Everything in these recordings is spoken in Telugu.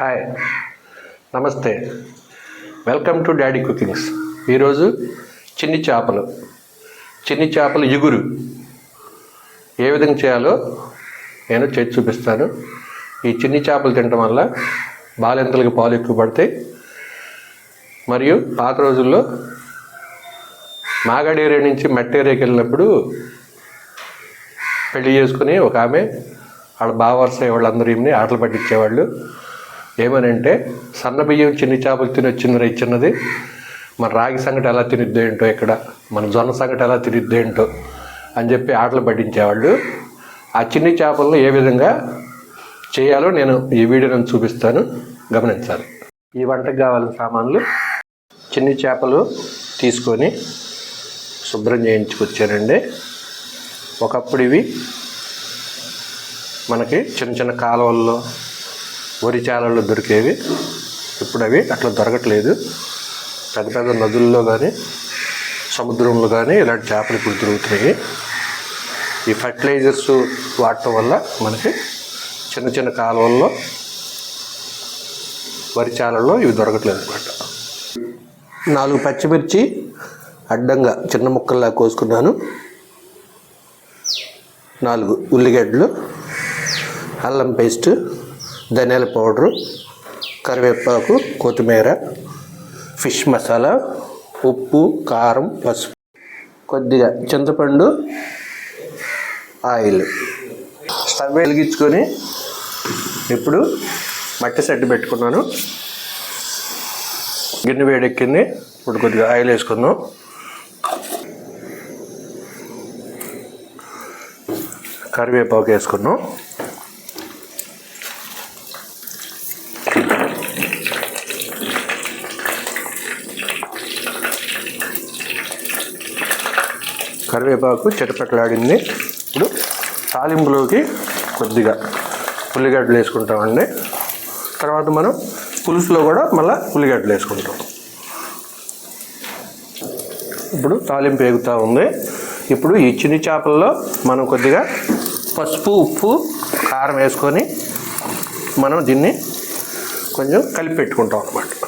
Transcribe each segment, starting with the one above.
హాయ్. నమస్తే. Welcome to daddy cookings. ఈరోజు చిన్ని చేపలు. చిన్ని చేపలు ఇగురు. ఏ విధంగా చేయాలో నేను చేసి చూపిస్తాను. ఈ చిన్ని చేపలు తినడం వల్ల బాలింతలకు పాలు ఎక్కువ పడతాయి. మరియు పాత రోజుల్లో మాగాడి ఏరియా నుంచి మట్టి ఏరియాకి వెళ్ళినప్పుడు పెళ్ళి చేసుకుని ఒక ఆమె వాళ్ళ బావర్సే వాళ్ళందరూ ఆటలు పట్టించేవాళ్ళు. ఏమనంటే సన్న బియ్యం చిన్ని చేపలు తిని వచ్చింది చిన్నది మన రాగి సంగటి ఎలా తినిద్దో ఏంటో ఇక్కడ మన జొన్న సంగటి ఎలా తినిద్దో ఏంటో అని చెప్పి ఆటలు పట్టించేవాళ్ళు. ఆ చిన్ని చేపలను ఏ విధంగా చేయాలో నేను ఈ వీడియోను చూపిస్తాను. గమనించాలి. ఈ వంటకు కావాల్సిన సామాన్లు చిన్ని చేపలు తీసుకొని శుభ్రం చేయించుకొచ్చానండి. ఒకప్పుడు ఇవి మనకి చిన్న చిన్న కాలువల్లో వరి చాలల్లో దొరికేవి. ఇప్పుడు అవి అట్లా దొరకట్లేదు. పెద్ద పెద్ద నదుల్లో కానీ సముద్రంలో కానీ ఇలాంటి చేపలు ఇప్పుడు దొరుకుతున్నాయి. ఈ ఫర్టిలైజర్స్ వాడటం వల్ల మనకి చిన్న చిన్న కాలువల్లో వరి చాలల్లో ఇవి దొరకట్లేదు అనమాట నాలుగు పచ్చిమిర్చి అడ్డంగా చిన్న ముక్కల్లా కోసుకున్నాను. నాలుగు ఉల్లిగడ్డలు అల్లం పేస్ట్ ధనియాల పౌడరు కరివేపాకు కొత్తిమీర ఫిష్ మసాలా ఉప్పు కారం పసుపు. కొద్దిగా చింతపండు ఆయిల్. స్టవ్ వెలిగించుకొని ఇప్పుడు మట్టి సెట్ పెట్టుకున్నాను. గిన్నె వేడెక్కింది. ఇప్పుడు కొద్దిగా ఆయిల్ వేసుకుందాం. కరివేపాకు వేసుకున్నాం కరివేపాకు చిటపెట్టలాడింది ఇప్పుడు తాలింపులోకి కొద్దిగా ఉల్లిగడ్డలు వేసుకుంటామండి. తర్వాత మనం పులుసులో కూడా మళ్ళీ ఉల్లిగడ్డలు వేసుకుంటాం. ఇప్పుడు తాలింపు ఎగుతూ ఉంది. ఇప్పుడు ఈ చిన్ని చేపల్లో మనం కొద్దిగా పసుపు ఉప్పు కారం వేసుకొని మనం దీన్ని కొంచెం కలిపి పెట్టుకుంటాం అన్నమాట.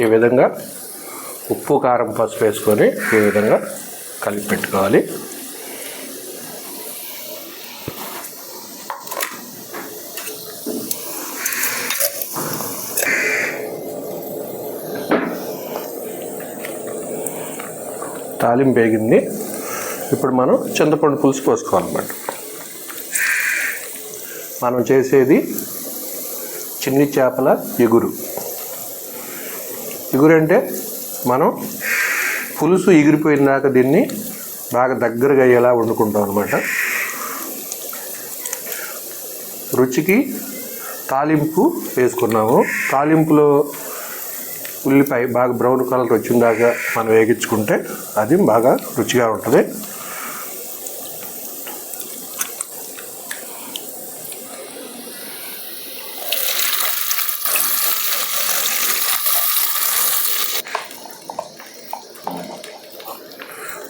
ఈ విధంగా ఉప్పు కారం పసుపు వేసుకొని ఈ విధంగా కలిపి పెట్టుకోవాలి. తాలింపు వేగింది. ఇప్పుడు మనం చింతపండు పులుసు పోసుకోవాలన్నమాట. మనం చేసేది చిన్ని చేపల ఎగురు. ఎగురంటే అంటే మనం పులుసు ఎగిరిపోయినాక దీన్ని బాగా దగ్గరగా అయ్యేలా వండుకుంటాం అనమాట రుచికి తాలింపు వేసుకున్నాము. తాలింపులో ఉల్లిపాయ బాగా బ్రౌన్ కలర్ వచ్చిందాక మనం వేగించుకుంటే అది బాగా రుచిగా ఉంటుంది.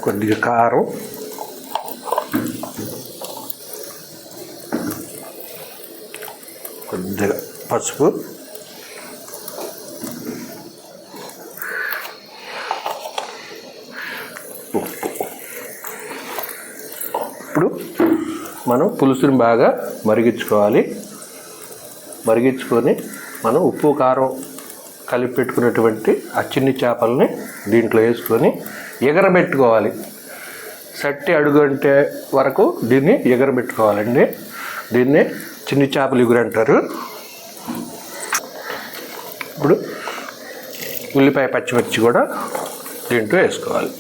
కొద్దిగా కారం. కొద్దిగా పసుపు. ఉప్పు. ఇప్పుడు మనం పులుసుని బాగా మరిగించుకోవాలి. మరిగించుకొని మనం ఉప్పు కారం కలిపి పెట్టుకున్నటువంటి ఆ చిన్ని చేపల్ని దీంట్లో వేసుకొని ఎగరబెట్టుకోవాలి. సట్టి అడుగంటే వరకు దీన్ని ఎగరబెట్టుకోవాలండి. దీన్ని చిన్ని చేపలు ఎగురు అంటారు. ఇప్పుడు ఉల్లిపాయ పచ్చిమిర్చి కూడా దీంట్లో వేసుకోవాలి.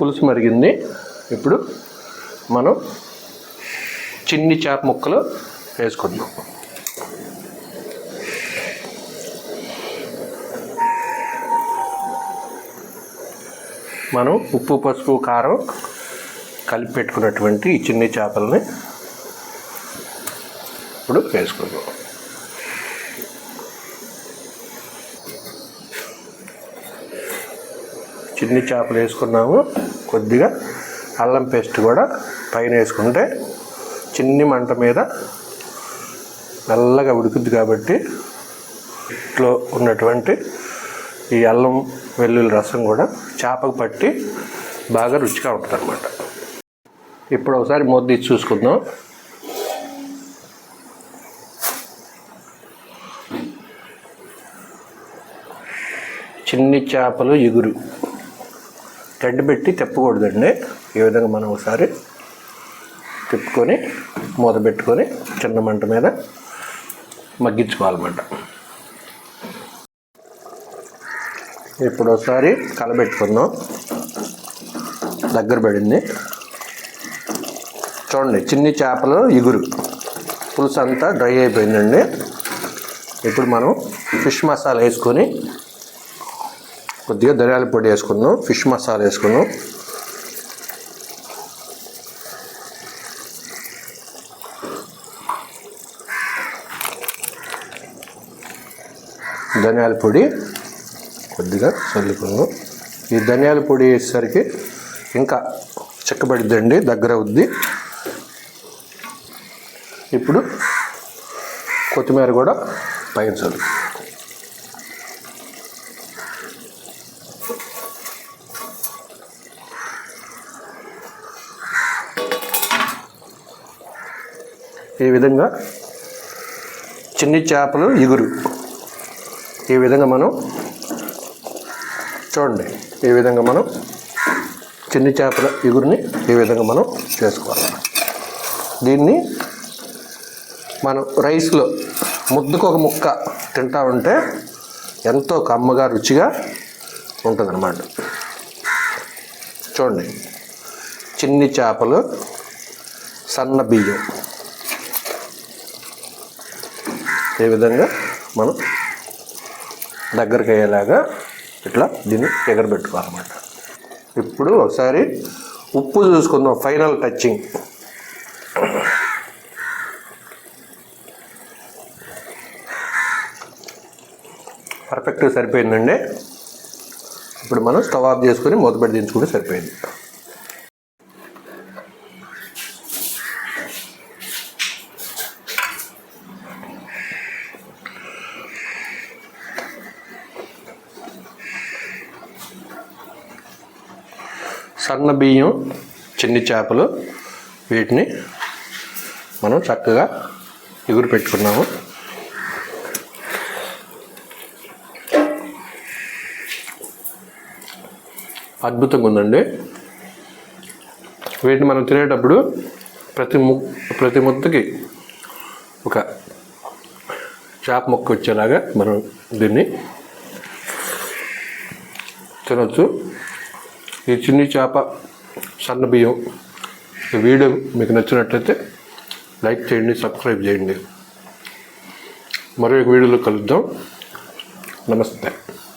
పులుసు మరిగింది. ఇప్పుడు మనం చిన్ని చేప ముక్కలు వేసుకుందాం. మనం ఉప్పు పసుపు కారం కలిపి పెట్టుకున్నటువంటి ఈ చిన్ని చేపలని ఇప్పుడు వేసుకుందాం. చిన్ని చేపలు వేసుకున్నాము. కొద్దిగా అల్లం పేస్ట్ కూడా పైన వేసుకుంటే చిన్ని మంట మీద మెల్లగా ఉడుకుద్ది కాబట్టి ఇంట్లో ఉన్నటువంటి ఈ అల్లం వెల్లుల్లి రసం కూడా చేపకు పట్టి బాగా రుచిగా ఉంటుంది అనమాట ఇప్పుడు ఒకసారి మూత తీసి చూసుకుందాం. చిన్ని చేపలు ఎగురు. గడ్డి పెట్టి తిప్పకూడదండి. ఈ విధంగా మనం ఒకసారి తిప్పుకొని మూత పెట్టుకొని చిన్న మంట మీద మగ్గించుకోవాలన్నమాట. ఇప్పుడు ఒకసారి కలబెట్టుకుందాం. దగ్గర పడింది. చూడండి చిన్ని చేపలు ఇగురు. పులుసు అంతా డ్రై అయిపోయిందండి. ఇప్పుడు మనం ఫిష్ మసాలా వేసుకొని కొద్దిగా ధనియాల పొడి వేసుకుందాం. ఫిష్ మసాలా వేసుకుందాం. ధనియాల పొడి కొద్దిగా చల్లుకుందాం. ఈ ధనియాల పొడి వేసేసరికి ఇంకా చిక్కబడిద్దండి దగ్గర అవుద్ది. ఇప్పుడు కొత్తిమీర కూడా పైన చల్లు. ఈ విధంగా చిన్ని చేపలు ఇగురు. ఈ విధంగా మనం చూడండి ఈ విధంగా మనం చిన్ని చేపల ఇగురిని ఈ విధంగా మనం చేసుకోవాలి. దీన్ని మనం రైస్లో ముద్దకు ఒక ముక్క తింటా ఉంటే ఎంతో కమ్మగా రుచిగా ఉంటుందన్నమాట. చూడండి చిన్ని చేపలు సన్న బియ్యం. ఈ విధంగా మనం దగ్గరికి అయ్యేలాగా ఇట్లా దీన్ని ఎగరబెట్టుకోవాలన్నమాట ఇప్పుడు ఒకసారి ఉప్పు చూసుకుందాం ఫైనల్ టచ్చింగ్. పర్ఫెక్ట్గా సరిపోయిందండి. ఇప్పుడు మనం స్టవ్ ఆఫ్ చేసుకొని మూతపెట్టి దించుకుంటే సరిపోయింది. సన్న బియ్యం చిన్ని చేపలు వీటిని మనం చక్కగా ఎగురు పెట్టుకున్నాము. అద్భుతంగా ఉందండి. వీటిని మనం తినేటప్పుడు ప్రతి ము ప్రతి ముద్దకి ఒక చేప మొక్క వచ్చేలాగా మనం దీన్ని తినొచ్చు. ఈ చిన్ని చేప సన్న బియ్యం ఈ వీడియో మీకు నచ్చినట్లయితే లైక్ చేయండి సబ్స్క్రైబ్ చేయండి. మరో వీడియోలో కలుద్దాం. నమస్తే.